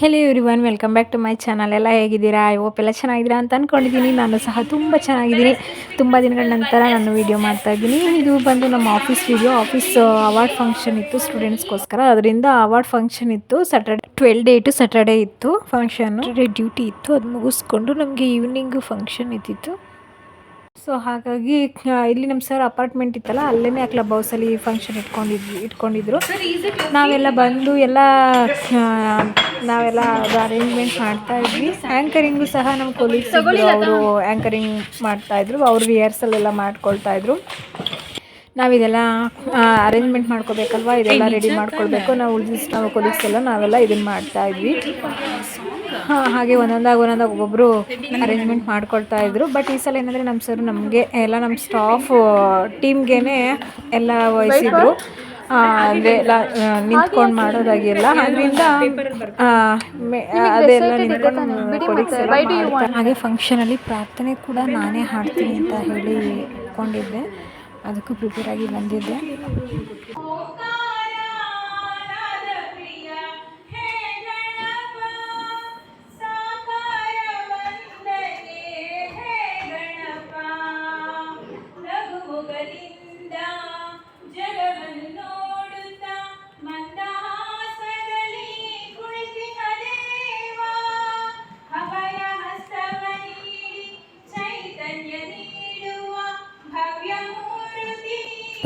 Hello everyone welcome back to my channel ಎಲ್ಲ ಹೇಗಿದ್ದೀರಾ? ಎಲ್ಲ ಚೆನ್ನಾಗಿದ್ದೀರಾ ಅಂತ ಅಂದ್ಕೊಂಡಿದ್ದೀನಿ ನಾನು ಸಹ ತುಂಬ ಚೆನ್ನಾಗಿದ್ದೀನಿ. ತುಂಬ ದಿನಗಳ ನಂತರ ನಾನು ವೀಡಿಯೋ ಮಾಡ್ತಾ ಇದ್ದೀನಿ. ಇದು ಬಂದು ನಮ್ಮ office video office award function ಇತ್ತು ಸ್ಟೂಡೆಂಟ್ಸ್ಗೋಸ್ಕರ ಅದರಿಂದ ಅವಾರ್ಡ್ ಫಂಕ್ಷನ್ ಇತ್ತು. Saturday twelve day to Saturday ಇತ್ತು ಫಂಕ್ಷನ್ ಡ್ಯೂಟಿ ಇತ್ತು. ಅದು ಮುಗಿಸ್ಕೊಂಡು ನಮಗೆ ಈವ್ನಿಂಗು ಫಂಕ್ಷನ್ ಇದ್ದಿತ್ತು. ಸೊ ಹಾಗಾಗಿ ಇಲ್ಲಿ ನಮ್ಮ ಸರ್ ಅಪಾರ್ಟ್ಮೆಂಟ್ ಇತ್ತಲ್ಲ ಅಲ್ಲೇ ಕ್ಲಬ್ ಹೌಸಲ್ಲಿ ಫಂಕ್ಷನ್ ಇಟ್ಕೊಂಡಿದ್ವಿ ಇಟ್ಕೊಂಡಿದ್ರು. ನಾವೆಲ್ಲ ಬಂದು ಎಲ್ಲ ನಾವೆಲ್ಲ ಅದು ಅರೇಂಜ್ಮೆಂಟ್ ಮಾಡ್ತಾ ಇದ್ವಿ. ಆ್ಯಂಕರಿಂಗು ಸಹ ನಮ್ಮ ಕೊಲೀಗ್ಸ್ ಅವರು ಆ್ಯಂಕರಿಂಗ್ ಮಾಡ್ತಾಯಿದ್ರು ಅವ್ರು ರಿಹರ್ಸಲ್ ಎಲ್ಲ ಮಾಡ್ಕೊಳ್ತಾ ನಾವಿದೆಲ್ಲ ಅರೇಂಜ್ಮೆಂಟ್ ಮಾಡ್ಕೋಬೇಕಲ್ವಾ? ಇದೆಲ್ಲ ರೆಡಿ ಮಾಡ್ಕೊಳ್ಬೇಕು. ನಾವು ಉಳಿದಿಸ್ ನಾವು ಕೊಲೀಗ್ಸ್ ಎಲ್ಲ ನಾವೆಲ್ಲ ಇದನ್ನು ಮಾಡ್ತಾ ಇದ್ವಿ. ಹಾಂ ಹಾಗೆ ಒಂದೊಂದಾಗಿ ಒಂದೊಂದಾಗಿ ಒಬ್ಬೊಬ್ಬರು ಅರೇಂಜ್ಮೆಂಟ್ ಮಾಡ್ಕೊಳ್ತಾ ಇದ್ರು. ಬಟ್ ಈ ಸಲ ಏನಂದರೆ ನಮ್ಮ ಸರ್ ನಮಗೆ ಎಲ್ಲ ನಮ್ಮ ಸ್ಟಾಫ್ ಟೀಮ್ಗೇ ಎಲ್ಲ ವಹಿಸಿದ್ರು. ಅಂದರೆ ಎಲ್ಲ ನಿಂತ್ಕೊಂಡು ಮಾಡೋದಾಗಿಲ್ಲ. ಅದರಿಂದ ಅದೆಲ್ಲ ನಿಂತ್ಕೊಂಡು. ಹಾಗೆ ಫಂಕ್ಷನಲ್ಲಿ ಪ್ರಾರ್ಥನೆ ಕೂಡ ನಾನೇ ಹಾಡ್ತೀನಿ ಅಂತ ಹೇಳಿ ಇಟ್ಕೊಂಡಿದ್ದೆ ಅದಕ್ಕೂ ಪ್ರಿಪೇರ್ ಆಗಿ ಬಂದಿದ್ದೆ.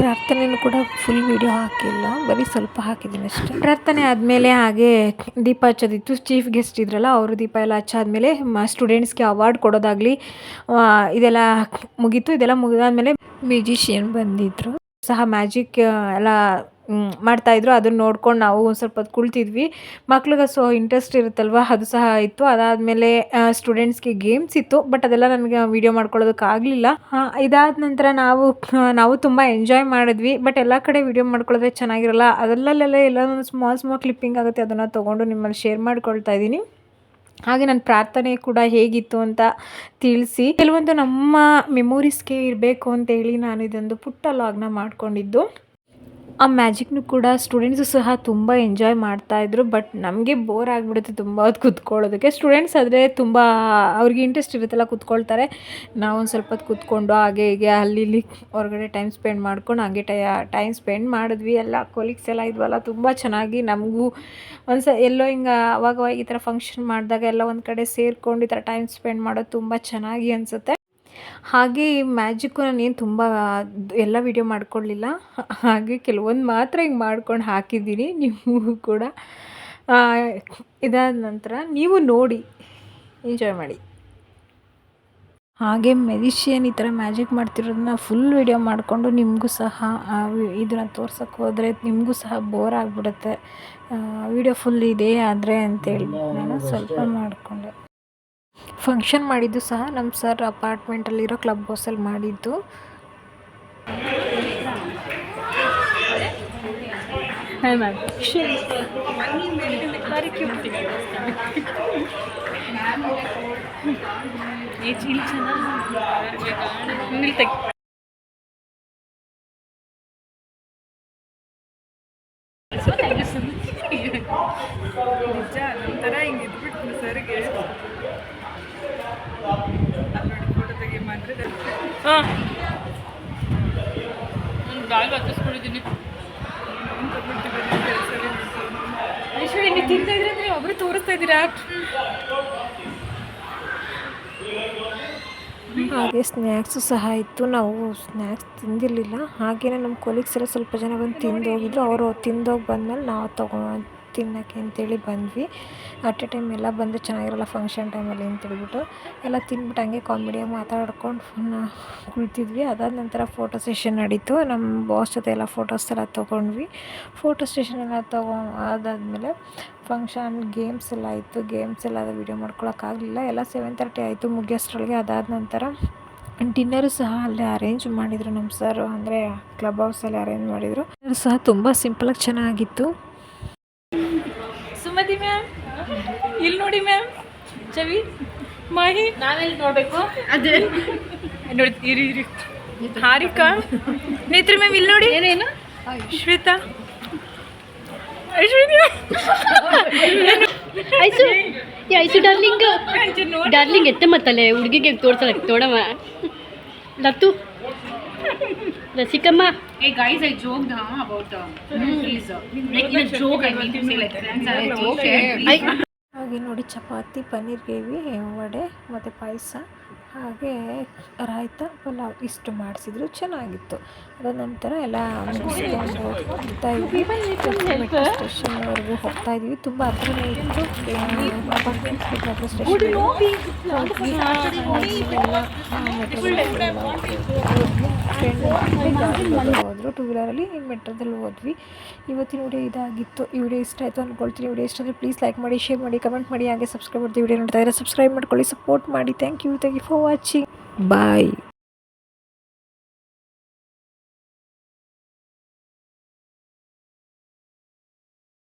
ಮೂರ್ತಿ ಪ್ರಾರ್ಥನೆನೂ ಕೂಡ ಫುಲ್ ವಿಡಿಯೋ ಹಾಕಿಲ್ಲ. ಬರೀ ಸ್ವಲ್ಪ ಹಾಕಿದ್ದೀನಿ ಅಷ್ಟೇ. ಪ್ರಾರ್ಥನೆ ಆದಮೇಲೆ ಹಾಗೆ ದೀಪ ಹಚ್ಚೋದಿತ್ತು. ಚೀಫ್ ಗೆಸ್ಟ್ ಇದ್ರಲ್ಲ, ಅವರು ದೀಪ ಎಲ್ಲ ಹಚ್ಚಾದ್ಮೇಲೆ ಸ್ಟೂಡೆಂಟ್ಸ್ಗೆ ಅವಾರ್ಡ್ ಕೊಡೋದಾಗಲಿ ಇದೆಲ್ಲ ಮುಗೀತು. ಇದೆಲ್ಲ ಮುಗಿದಾದ್ಮೇಲೆ ಮ್ಯೂಜಿಷಿಯನ್ ಬಂದಿದ್ದರು ಸಹ ಮ್ಯಾಜಿಕ್ ಎಲ್ಲ ಮಾಡ್ತಾಯಿದ್ರು ಅದನ್ನ ನೋಡ್ಕೊಂಡು ನಾವು ಒಂದು ಸ್ವಲ್ಪ ಹೊತ್ತು ಕುಳಿತಿದ್ವಿ. ಮಕ್ಳಿಗೆ ಸೊ ಇಂಟ್ರೆಸ್ಟ್ ಇರುತ್ತಲ್ವ? ಅದು ಸಹ ಇತ್ತು. ಅದಾದಮೇಲೆ ಸ್ಟೂಡೆಂಟ್ಸ್ಗೆ ಗೇಮ್ಸ್ ಇತ್ತು. ಬಟ್ ಅದೆಲ್ಲ ನನಗೆ ವೀಡಿಯೋ ಮಾಡ್ಕೊಳ್ಳೋದಕ್ಕಾಗಲಿಲ್ಲ ಇದಾದ ನಂತರ ನಾವು ನಾವು ತುಂಬ ಎಂಜಾಯ್ ಮಾಡಿದ್ವಿ. ಬಟ್ ಎಲ್ಲ ಕಡೆ ವೀಡಿಯೋ ಮಾಡ್ಕೊಳ್ಳೋದ್ರೆ ಚೆನ್ನಾಗಿರಲ್ಲ. ಅದರಲ್ಲೆಲ್ಲ ಎಲ್ಲ ಒಂದು ಸ್ಮಾಲ್ ಸ್ಮಾಲ್ ಕ್ಲಿಪ್ಪಿಂಗ್ ಆಗುತ್ತೆ. ಅದನ್ನು ತೊಗೊಂಡು ನಿಮ್ಮಲ್ಲಿ ಶೇರ್ ಮಾಡ್ಕೊಳ್ತಾ ಇದ್ದೀನಿ. ಹಾಗೆ ನನ್ನ ಪ್ರಾರ್ಥನೆ ಕೂಡ ಹೇಗಿತ್ತು ಅಂತ ತಿಳಿಸಿ. ಕೆಲವೊಂದು ನಮ್ಮ ಮೆಮೊರೀಸ್ಗೆ ಇರಬೇಕು ಅಂತ ಹೇಳಿ ನಾನು ಇದೊಂದು ಪುಟ್ಟ ಲಾಗ್ನ ಮಾಡ್ಕೊಂಡಿದ್ದು. ಆ ಮ್ಯಾಜಿಕ್ನು ಕೂಡ ಸ್ಟೂಡೆಂಟ್ಸು ಸಹ ತುಂಬ ಎಂಜಾಯ್ ಮಾಡ್ತಾಯಿದ್ರು ಬಟ್ ನಮಗೆ ಬೋರ್ ಆಗಿಬಿಡುತ್ತೆ ತುಂಬ ಹೊತ್ತು ಕೂತ್ಕೊಳ್ಳೋದಕ್ಕೆ. ಸ್ಟೂಡೆಂಟ್ಸ್ ಆದರೆ ತುಂಬ ಅವ್ರಿಗೆ ಇಂಟ್ರೆಸ್ಟ್ ಇರುತ್ತಲ್ಲ ಕೂತ್ಕೊಳ್ತಾರೆ. ನಾವು ಒಂದು ಸ್ವಲ್ಪ ಹೊತ್ತು ಕೂತ್ಕೊಂಡು ಹಾಗೆ ಹೀಗೆ ಅಲ್ಲಿ ಇಲ್ಲಿ ಹೊರಗಡೆ ಟೈಮ್ ಸ್ಪೆಂಡ್ ಮಾಡ್ಕೊಂಡು ಹಾಗೆ ಟೈ, ಟೈಮ್ ಸ್ಪೆಂಡ್ ಮಾಡಿದ್ವಿ. ಎಲ್ಲ ಕೊಲೀಗ್ಸ್ ಎಲ್ಲ ಇದ್ವಲ್ಲ, ತುಂಬ ಚೆನ್ನಾಗಿ ನಮಗೂ ಒಂದು ಸ ಎಲ್ಲೋ ಹಿಂಗೆ ಅವಾಗವಾಗ ಈ ಥರ ಫಂಕ್ಷನ್ ಮಾಡಿದಾಗ ಎಲ್ಲ ಒಂದು ಕಡೆ ಸೇರಿಕೊಂಡು ಈ ಥರ ಟೈಮ್ ಸ್ಪೆಂಡ್ ಮಾಡೋದು ತುಂಬ ಚೆನ್ನಾಗಿ ಅನಿಸುತ್ತೆ. ಹಾಗೆ ಮ್ಯಾಜಿಕ್ಕು ನಾನೇನು ತುಂಬ ಎಲ್ಲ ವಿಡಿಯೋ ಮಾಡ್ಕೊಳ್ಳಿಲ್ಲ. ಹಾಗೆ ಕೆಲವೊಂದು ಮಾತ್ರ ಹಿಂಗೆ ಮಾಡ್ಕೊಂಡು ಹಾಕಿದ್ದೀನಿ ನೀವು ಕೂಡ. ಇದಾದ ನಂತರ ನೀವು ನೋಡಿ ಎಂಜಾಯ್ ಮಾಡಿ. ಹಾಗೆ ಮೆಡಿಷಿಯನ್ ಈ ಥರ ಮ್ಯಾಜಿಕ್ ಮಾಡ್ತಿರೋದನ್ನ ಫುಲ್ ವಿಡಿಯೋ ಮಾಡಿಕೊಂಡು ನಿಮಗೂ ಸಹ ಇದನ್ನು ತೋರ್ಸೋಕ್ಕೆ ಹೋದರೆ ನಿಮಗೂ ಸಹ ಬೋರ್ ಆಗಿಬಿಡುತ್ತೆ. ವಿಡಿಯೋ ಫುಲ್ ಇದೆ ಆದರೆ ಅಂತೇಳಿ ನಾನು ಸ್ವಲ್ಪ ಮಾಡಿಕೊಂಡೆ. ಫಂಕ್ಷನ್ ಮಾಡಿದ್ದು ಸಹ ನಮ್ಮ ಸರ್ ಅಪಾರ್ಟ್ಮೆಂಟಲ್ಲಿರೋ ಕ್ಲಬ್ ಹೌಸಲ್ಲಿ ಮಾಡಿದ್ದು. ನಿಜ ನಂತರ ಹಿಂಗೆ ಇದ್ಬಿಟ್ಟು ಸರ್ಗೆ. ಹಾಂ. ನಾನು ಇದ್ರೆ ತೋರಿಸ್ತಾ ಇದ್ದೀರಾ? ಹಾಗೆ ಸ್ನ್ಯಾಕ್ಸು ಸಹ ಇತ್ತು. ನಾವು ಸ್ನ್ಯಾಕ್ಸ್ ತಿಂದಿರಲಿಲ್ಲ. ಹಾಗೆಯೇ ನಮ್ಮ ಕೊಲೀಗ್ಸ್ ಎಲ್ಲ ಸ್ವಲ್ಪ ಜನ ಬಂದು ತಿಂದೋಗಿದ್ರು. ಅವರು ತಿಂದೋಗಿ ಬಂದಮೇಲೆ ನಾವು ತಗೊ ತಿನ್ನೋಕ್ಕೆ ಅಂತೇಳಿ ಬಂದ್ವಿ. ಅಟ್ ಎ ಟೈಮ್ ಎಲ್ಲ ಬಂದು ಚೆನ್ನಾಗಿರಲ್ಲ ಫಂಕ್ಷನ್ ಟೈಮಲ್ಲಿ ಅಂತೇಳ್ಬಿಟ್ಟು ಎಲ್ಲ ತಿಂದ್ಬಿಟ್ಟು ಹಂಗೆ ಕಾಮಿಡಿಯಾಗಿ ಮಾತಾಡ್ಕೊಂಡು ಫುಲ್ ಕುಳಿತಿದ್ವಿ. ಅದಾದ ನಂತರ ಫೋಟೋ ಸೆಷನ್ ನಡೀತು. ನಮ್ಮ ಬಾಸ್ ಜೊತೆ ಎಲ್ಲ ಫೋಟೋಸ್ ಎಲ್ಲ ತೊಗೊಂಡ್ವಿ. ಫೋಟೋ ಸ್ಟೇಷನ್ ಎಲ್ಲ ತೊಗೊ ಅದಾದಮೇಲೆ ಫಂಕ್ಷನ್ ಗೇಮ್ಸ್ ಎಲ್ಲ ಆಯಿತು. ಗೇಮ್ಸ್ ಎಲ್ಲ ವೀಡಿಯೋ ಮಾಡ್ಕೊಳೋಕ್ಕಾಗಲಿಲ್ಲ ಎಲ್ಲ ಸೆವೆನ್ ತರ್ಟಿ ಆಯಿತು ಮುಗಿಯೋಷ್ಟ್ರೊಳಗೆ. ಅದಾದ ನಂತರ ಡಿನ್ನರು ಸಹ ಅಲ್ಲೇ ಅರೇಂಜ್ ಮಾಡಿದರು ನಮ್ಮ ಸರ್ ಅಂದರೆ ಕ್ಲಬ್ ಹೌಸಲ್ಲಿ ಅರೇಂಜ್ ಮಾಡಿದರು. ಸಹ ತುಂಬ ಸಿಂಪಲಾಗಿ ಚೆನ್ನಾಗಿತ್ತು. ಸುಮತಿ ಮ್ಯಾಮ್ ಇಲ್ಲಿ ನೋಡಿ ಮ್ಯಾಮ್ ಚವಿ ಮಾಹಿ. ನಾವೆಲ್ಲಿ ನೋಡಬೇಕು? ಅದೇ. ನೋಡಿ ಇರಿ ಇರಿ. ಹಾರಿಕಾ. ನೇತ್ರಿ ಮ್ಯಾಮ್ ಇಲ್ಲಿ ನೋಡಿ. ಏನೇನು? ಶ್ವೇತಾ. ಐಸು. ಏ ಐಸು ಡಾರ್ಲಿಂಗ್. ಡಾರ್ಲಿಂಗ್ ಎತ್ತೆ ಮತ್ತಲ್ಲೇ ಹುಡುಗಿಗೆ ತೋರ್ಸಲ್ಲ ತೋಡವ. ಲತ್ತು. ರಸಿಕಮ್ಮ Hey guys, I joked huh, about uh, please, uh, like in a joke. I mean to say like friends are. I ಹಾಗೆ ನೋಡಿ ಚಪಾತಿ ಪನ್ನೀರ್ ಗ್ರೇವಿ ವಡೆ ಮತ್ತು ಪಾಯಸ ಹಾಗೆ ರಾಯ್ತ ಪಲಾವ್ ಇಷ್ಟು ಮಾಡಿಸಿದ್ರು ಚೆನ್ನಾಗಿತ್ತು. ಅದಾದ ನಂತರ ಎಲ್ಲ ಮುಗಿಸ್ಕೊಂಡು ಹೋಗ್ತಾ ಇದ್ವಿ. ಸ್ಟೇಷನ್ವರೆಗೂ ಹೋಗ್ತಾ ಇದ್ವಿ ತುಂಬ ಹತ್ರನೇ ಇತ್ತು ಬಿಟ್ಟರೆ ಸ್ಟೇಷನ್ ಹೋದ್ರು. ಟೂ ವೀಲರಲ್ಲಿ ಮೆಟ್ರೋದಲ್ಲಿ ಹೋದ್ವಿ. ಇವತ್ತಿನ ವಿಡಿಯೋ ಇದಾಗಿತ್ತು. ಈ ವಿಡಿಯೋ ಇಷ್ಟ ಆಯಿತು ಅಂದ್ಕೊಳ್ತೀನಿ ವಿಡಿಯೋ ಇಷ್ಟ ಆದರೆ ಪ್ಲೀಸ್ ಲೈಕ್ ಮಾಡಿ ಶೇರ್ ಮಾಡಿ ಕಮೆಂಟ್ ಮಾಡಿ, ಹಾಗೆ ಸಬ್ಸ್ಕ್ರೈಬ್ ಮಾಡ್ತೀವಿ. ವಿಡಿಯೋ ನೋಡ್ತಾ ಇದ್ದಾರೆ ಸಬ್ಸ್ಕ್ರೈಬ್ ಮಾಡ್ಕೊಳ್ಳಿ. ಸಪೋರ್ಟ್ ಮಾಡಿ. Thank you thank you for watching bye